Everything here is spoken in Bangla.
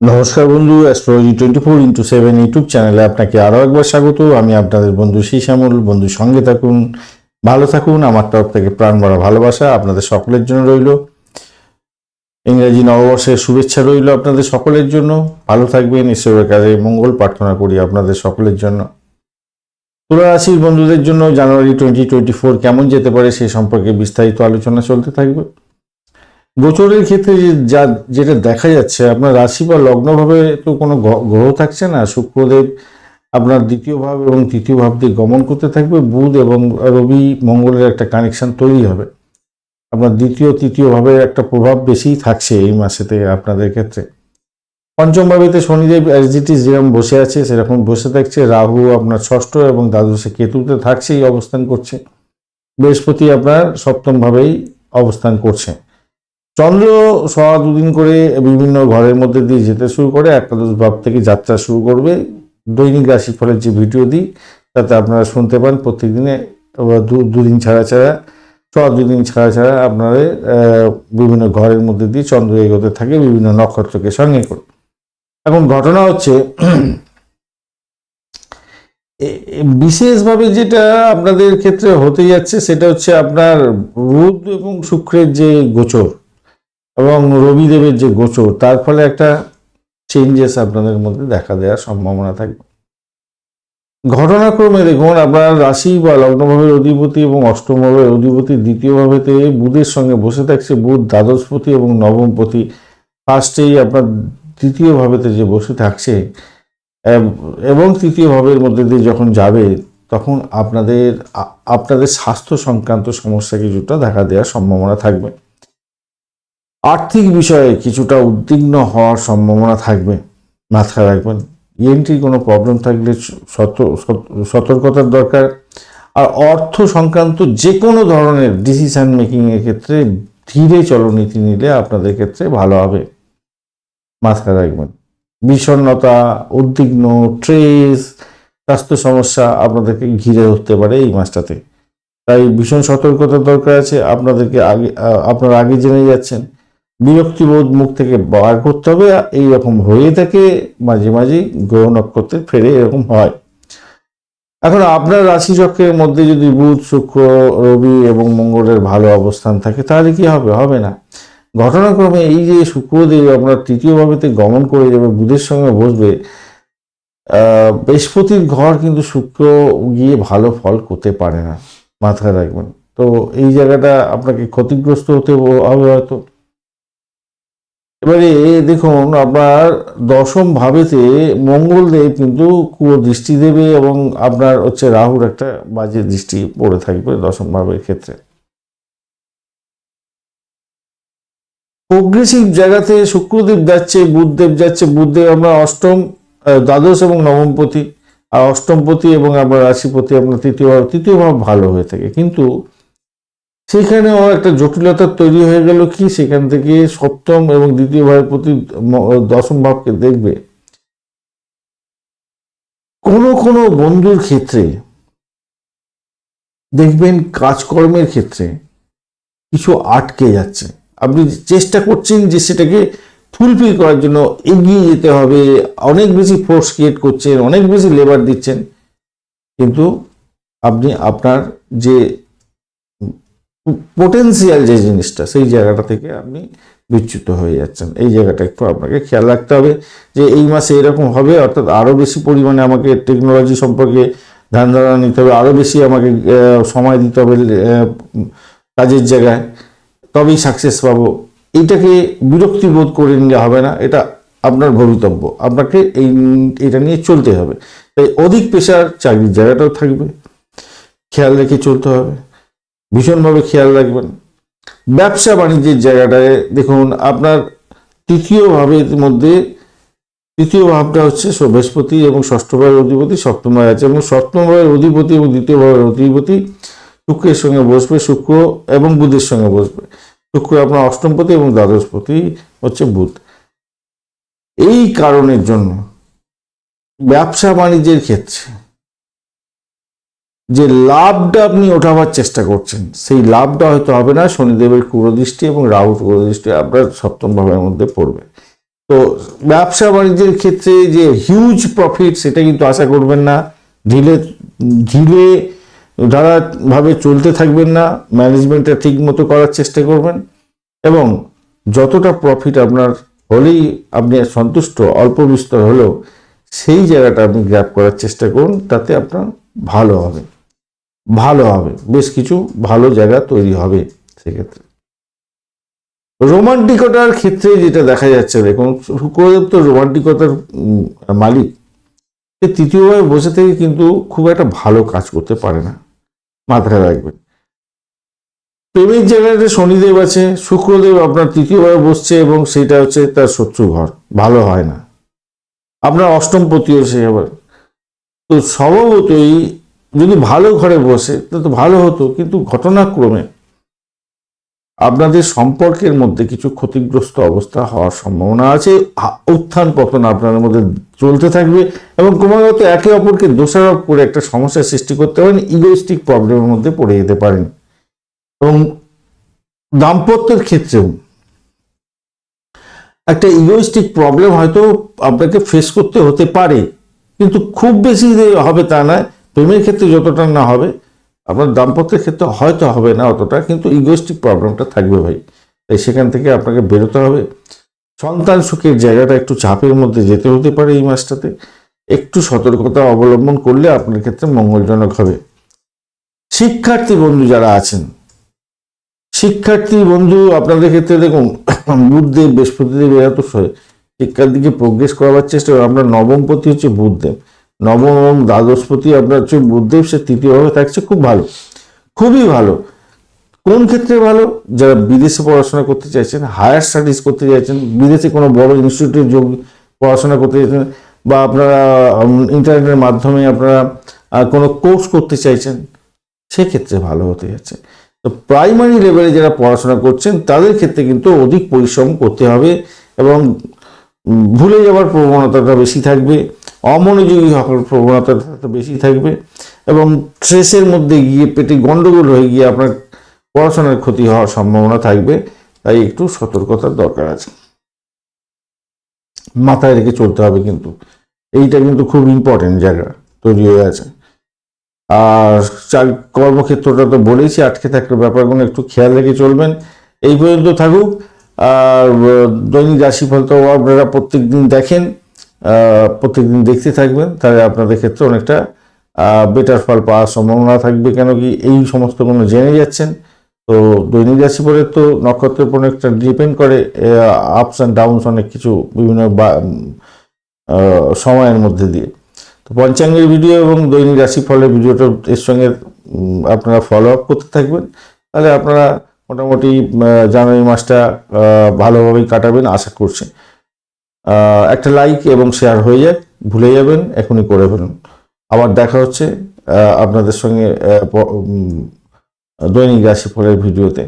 নমস্কার বন্ধু astrology twenty four into seven YouTube চ্যানেলে আপনাকে আরও একবার স্বাগত। আমি আপনাদের বন্ধু শ্যামল, বন্ধু সঙ্গে থাকুন, ভালো থাকুন, আমার তরফ থেকে প্রাণ ভরা ভালোবাসা আপনাদের সকলের জন্য রইল। ইংরেজি নববর্ষের শুভেচ্ছা রইল আপনাদের সকলের জন্য। ভালো থাকবেন, ঈশ্বরের কাছে মঙ্গল প্রার্থনা করি আপনাদের সকলের জন্য। তুলা রাশির বন্ধুদের জন্য জানুয়ারি টোয়েন্টি টোয়েন্টি ফোর কেমন যেতে পারে সে সম্পর্কে বিস্তারিত আলোচনা চলতে থাকবে। গোচরের ক্ষেত্রে যে- যেটা দেখা যাচ্ছে, আপনার রাশি বা লগ্নভাবে তো কোনো গ্রহ থাকছে না। শুক্রদেব আপনার দ্বিতীয় ভাব এবং তৃতীয় ভাব দিয়ে গমন করতে থাকবে। বুধ এবং রবি মঙ্গলের একটা কানেকশন তৈরি হবে। আপনার দ্বিতীয়, তৃতীয় ভাবের একটা প্রভাব বেশি থাকছে এই মাসেতে আপনাদের ক্ষেত্রে। পঞ্চম ভাবেতে শনিদেব অ্যাজিটিস যেরকম বসে আছে, সেরকম বসে থাকছে। রাহু আপনার ষষ্ঠ এবং দ্বাদশে কেতুতে থাকছেই অবস্থান করছে। বৃহস্পতি আপনার সপ্তম ভাবেই অবস্থান করছে। চন্দ্র সওয়া দুদিন করে বিভিন্ন ঘরের মধ্যে দিয়ে যেতে শুরু করে, একাদশ ভাব থেকে যাত্রা শুরু করবে। দৈনিক রাশিফলের যে ভিডিও দিই, তাতে আপনারা শুনতে পান প্রত্যেক দিনে দুদিন ছাড়া ছাড়া সওয়া দুদিন ছাড়া ছাড়া আপনারা বিভিন্ন ঘরের মধ্যে দিয়ে চন্দ্র এগোতে থাকে, বিভিন্ন নক্ষত্রকে সঙ্গে করে। এখন ঘটনা হচ্ছে বিশেষভাবে যেটা আপনাদের ক্ষেত্রে হতে যাচ্ছে, সেটা হচ্ছে আপনার বুধ এবং শুক্রের যে গোচর। এবং রবিদেবের যে গোচর, তার ফলে একটা চেঞ্জেস আপনাদের মধ্যে দেখা দেওয়ার সম্ভাবনা থাকবে। ঘটনাক্রমে দেখুন, আপনার রাশি বা লগ্নভাবের অধিপতি এবং অষ্টম ভাবের অধিপতি দ্বিতীয় ভাবেতে বুধের সঙ্গে বসে থাকছে বুধ, দ্বাদশপতি এবং নবমপতি। ফার্স্টেই আপনার তৃতীয় ভাবেতে যে বসে থাকছে, এবং তৃতীয় ভাবের মধ্যে দিয়ে যখন যাবে, তখন আপনাদের আপনাদের স্বাস্থ্য সংক্রান্ত সমস্যা কিছুটা দেখা দেওয়ার সম্ভাবনা থাকবে। আর্থিক বিষয়ে কিছুটা উদ্বিগ্ন হওয়ার সম্ভাবনা থাকবে। মাথায় রাখবেন। ইএনটির কোনো প্রবলেম থাকলে সত- সত- সতর্কতার দরকার। আর অর্থ সংক্রান্ত যে কোনো ধরনের ডিসিশন মেকিংয়ের ক্ষেত্রে ধীরে চলনীতি নিলে আপনাদের ক্ষেত্রে ভালো হবে। মাথায় রাখবেন। বিষণ্ণতা, উদ্বিগ্ন ট্রেস স্বাস্থ্য সমস্যা আপনাদেরকে ঘিরে ধরতে পারে এই মাসটাতে। তাই ভীষণ সতর্কতার দরকার আছে। আপনাদেরকে আগে আপনারা আগে জেনে যাচ্ছেন। বিরক্তিবোধ মুখ থেকে বার করতে হবে এইরকম হয়ে থাকে মাঝে মাঝে গ্রহ নক্ষত্রে ফেরে এরকম হয়। এখন আপনার রাশি চক্রের মধ্যে যদি বুধ, শুক্র, রবি এবং মঙ্গলের ভালো অবস্থান থাকে, তাহলে কি হবে? হবে না। ঘটনাক্রমে এই যে শুক্রদেব আপনার তৃতীয় ভাবেতে গমন করে যাবে, বুধের সঙ্গে বসবে বৃহস্পতির ঘর কিন্তু শুক্র গিয়ে ভালো ফল করতে পারে না। মাথায় রাখবেন। তো এই জায়গাটা আপনাকে ক্ষতিগ্রস্ত হতে হবে হয়তো। এবারে দেখুন, আপনার দশম ভাবেতে মঙ্গলদেব কিন্তু কুয়ো দৃষ্টি দেবে এবং আপনার হচ্ছে রাহুর একটা বাজে দৃষ্টি পড়ে থাকবে দশম ভাবের ক্ষেত্রে। প্রগ্রেসিভ জায়গাতে শুক্রদেব যাচ্ছে, বুধদেব যাচ্ছে, বুধদেব আমরা অষ্টম দ্বাদশ এবং নবমপতি আর অষ্টমপতি এবং আপনার রাশিপতি আপনার তৃতীয় তৃতীয় ভাব ভালো হয়ে থাকে। কিন্তু সেখানেও একটা জটিলতা তৈরি হয়ে গেল কি? সেখান থেকে সপ্তম এবং দ্বিতীয় ভাবের প্রতি দশম ভাবকে দেখবে। কোনো কোনো বন্ধুর ক্ষেত্রে দেখবেন কাজকর্মের ক্ষেত্রে কিছু আটকে যাচ্ছে। আপনি চেষ্টা করছেন যে সেটাকে ফুলফিল করার জন্য এগিয়ে যেতে হবে, অনেক বেশি ফোর্স ক্রিয়েট করছেন, অনেক বেশি লেবার দিচ্ছেন। কিন্তু আপনি আপনার যে পোটেন্সিয়াল যে জিনিসটা, সেই জায়গাটা থেকে আপনি বিচ্যুত হয়ে যাচ্ছেন। এই জায়গাটা একটু আপনাকে খেয়াল রাখতে হবে যে এই মাসে এরকম হবে, অর্থাৎ আরও বেশি পরিমাণে আমাকে টেকনোলজি সম্পর্কে ধ্যান ধারণা নিতে হবে আরও বেশি আমাকে সময় দিতে হবে কাজের জায়গায়। তবেই সাকসেস পাবো। এইটাকে বিরক্তি বোধ করে নিলে হবে না, এটা আপনার ভবিতব্য। আপনাকে এই, এটা নিয়ে চলতে হবে। তাই অধিক পেশার চাকরির জায়গাটাও থাকবে। খেয়াল রেখে চলতে হবে। ভীষণভাবে খেয়াল রাখবেন। ব্যবসা বাণিজ্যের জায়গাটায় দেখুন, আপনার তৃতীয় ভাবের মধ্যে, তৃতীয় ভাবটা হচ্ছে বৃহস্পতি এবং ষষ্ঠ ভাবের অধিপতি, সপ্তম ভাবে আছে এবং সপ্তম ভাবের অধিপতি এবং দ্বিতীয় ভাবের অধিপতি শুক্রের সঙ্গে বসবে, শুক্র এবং বুধের সঙ্গে বসবে। শুক্র আপনার অষ্টমপতি এবং দ্বাদশপতি হচ্ছে বুধ। এই কারণের জন্য ব্যবসা বাণিজ্যের ক্ষেত্রে যে লাভটা আপনি ওঠাবার চেষ্টা করছেন, সেই লাভটা হয়তো হবে না। শনিদেবের কুরদৃষ্টি এবং রাহুর কুরদৃষ্টি আপনার সপ্তম ভাবের মধ্যে পড়বে। তো ব্যবসা বাণিজ্যের ক্ষেত্রে যে হিউজ প্রফিট সেটা কিন্তু আশা করবেন না। ঢিলে ঢিলে ধারাভাবে চলতে থাকবেন না। ম্যানেজমেন্টটা ঠিক মতো করার চেষ্টা করবেন। এবং যতটা প্রফিট আপনার হলেই আপনি সন্তুষ্ট, অল্প বিস্তর হলেও সেই জায়গাটা আপনি গ্র্যাপ করার চেষ্টা করুন। তাতে আপনার ভালো হবে। ভালো হবে, বেশ কিছু ভালো জায়গা তৈরি হবে সেক্ষেত্রে। রোমান্টিকতার ক্ষেত্রে যেটা দেখা যাচ্ছে, দেখুন, শুক্রদেব তো রোমান্টিকতার মালিক। সে তৃতীয়ভাবে বসে থেকে কিন্তু খুব একটা ভালো কাজ করতে পারে না। মাথায় রাখবেন। প্রেমের জায়গাতে শনিদেব আছে, শুক্রদেব আপনার তৃতীয়ভাবে বসছে এবং সেটা হচ্ছে তার শত্রু ঘর, ভালো হয় না। আপনার অষ্টম পতিও সে আবার তো স্বভাবতই যদি ভালো ঘরে বসে তাহলে তো ভালো হতো, কিন্তু ঘটনাক্রমে আপনাদের সম্পর্কের মধ্যে কিছু ক্ষতিগ্রস্ত অবস্থা হওয়ার সম্ভাবনা আছে। উত্থান পতন আপনাদের মধ্যে চলতে থাকবে এবং ক্রমাগত একে অপরকে দোষারোপ করে একটা সমস্যার সৃষ্টি করতে পারেন ইগোইস্টিক প্রবলেমের মধ্যে পড়ে যেতে পারেন। এবং দাম্পত্যের ক্ষেত্রেও একটা ইগোইস্টিক প্রবলেম হয়তো আপনাকে ফেস করতে হতে পারে, কিন্তু খুব বেশি হবে তা নয়। প্রেমের ক্ষেত্রে যতটা না হবে, আপনার দাম্পত্যের ক্ষেত্রে হয়তো হবে না অতটা, কিন্তু ইগোস্টিক প্রবলেমটা থাকবে ভাই। তাই সেখান থেকে আপনাকে বেরোতে হবে। সন্তান সুখের জায়গাটা একটু চাপের মধ্যে যেতে হতে পারে এই মাসটাতে। একটু সতর্কতা অবলম্বন করলে আপনার ক্ষেত্রে মঙ্গলজনক হবে। শিক্ষার্থী বন্ধু যারা আছেন, শিক্ষার্থী বন্ধু আপনাদের ক্ষেত্রে দেখুন, বুধদেব, বৃহস্পতিদেব এরা তো শিক্ষার দিকে প্রোগ্রেস করাবার চেষ্টা আপনার নবমপতি হচ্ছে বুধদেব। নবম এবং দ্বাদশপতি আপনার হচ্ছে বুধদেব সে তৃতীয়ভাবে থাকছে, খুব ভালো, খুবই ভালো। কোন ক্ষেত্রে ভালো? যারা বিদেশে পড়াশোনা করতে চাইছেন হায়ার স্টাডিজ করতে চাইছেন, বিদেশে কোনো বড় ইনস্টিটিউটে যোগ পড়াশোনা করতে চাইছেন, বা আপনারা ইন্টারনেটের মাধ্যমে আপনারা কোনো কোর্স করতে চাইছেন, সেক্ষেত্রে ভালো হতে যাচ্ছে। তো প্রাইমারি লেভেলে যারা পড়াশোনা করছেন, তাদের ক্ষেত্রে কিন্তু অধিক পরিশ্রম করতে হবে এবং ভুলে যাওয়ার প্রবণতাটা বেশি থাকবে। অমনোযোগী হওয়ার প্রবণতাটা বেশি থাকবে এবং স্ট্রেসের মধ্যে গিয়ে পেটে গন্ডগোল হয়ে গিয়ে আপনার পড়াশোনার ক্ষতি হওয়ার সম্ভাবনা থাকবে, তাই একটু সতর্কতার দরকার আছে। মাথায় রেখে চলতে হবে কিন্তু, এইটা কিন্তু খুব ইম্পর্টেন্ট জায়গা তৈরি হয়ে আছে। আর চাক কর্মক্ষেত্রটা তো বলেইছি, আটকে থাকার ব্যাপারগুলো একটু খেয়াল রেখে চলবেন। এই পর্যন্ত থাকুক, আর দৈনিক রাশিফল তো আপনারা প্রত্যেক দিন দেখেন প্রত্যেকদিন দেখতে থাকবেন, তাহলে আপনাদের ক্ষেত্রে অনেকটা বেটার ফল পাওয়ার সম্ভাবনা থাকবে। কেন কি এই সমস্ত সমস্তগুলো জেনে যাচ্ছেন? তো দৈনিক রাশিফলের তো নক্ষত্রের উপর একটা ডিপেন্ড করে আপস অ্যান্ড ডাউনস অনেক কিছু বিভিন্ন সময়ের মধ্যে দিয়ে। তো পঞ্চাঙ্গের ভিডিও এবং দৈনিক রাশিফলের ভিডিওটা এর সঙ্গে আপনারা ফলো আপ করতে থাকবেন। তাহলে আপনারা মোটামুটি জানুয়ারি মাসটা ভালোভাবেই কাটাবেন, আশা করছি। একটা লাইক এবং শেয়ার হয়ে যাক ভুলে যাবেন, এখনই করে ফেলুন। আবার দেখা হচ্ছে আপনাদের সঙ্গে দৈনিক রাশিফলের ভিডিওতে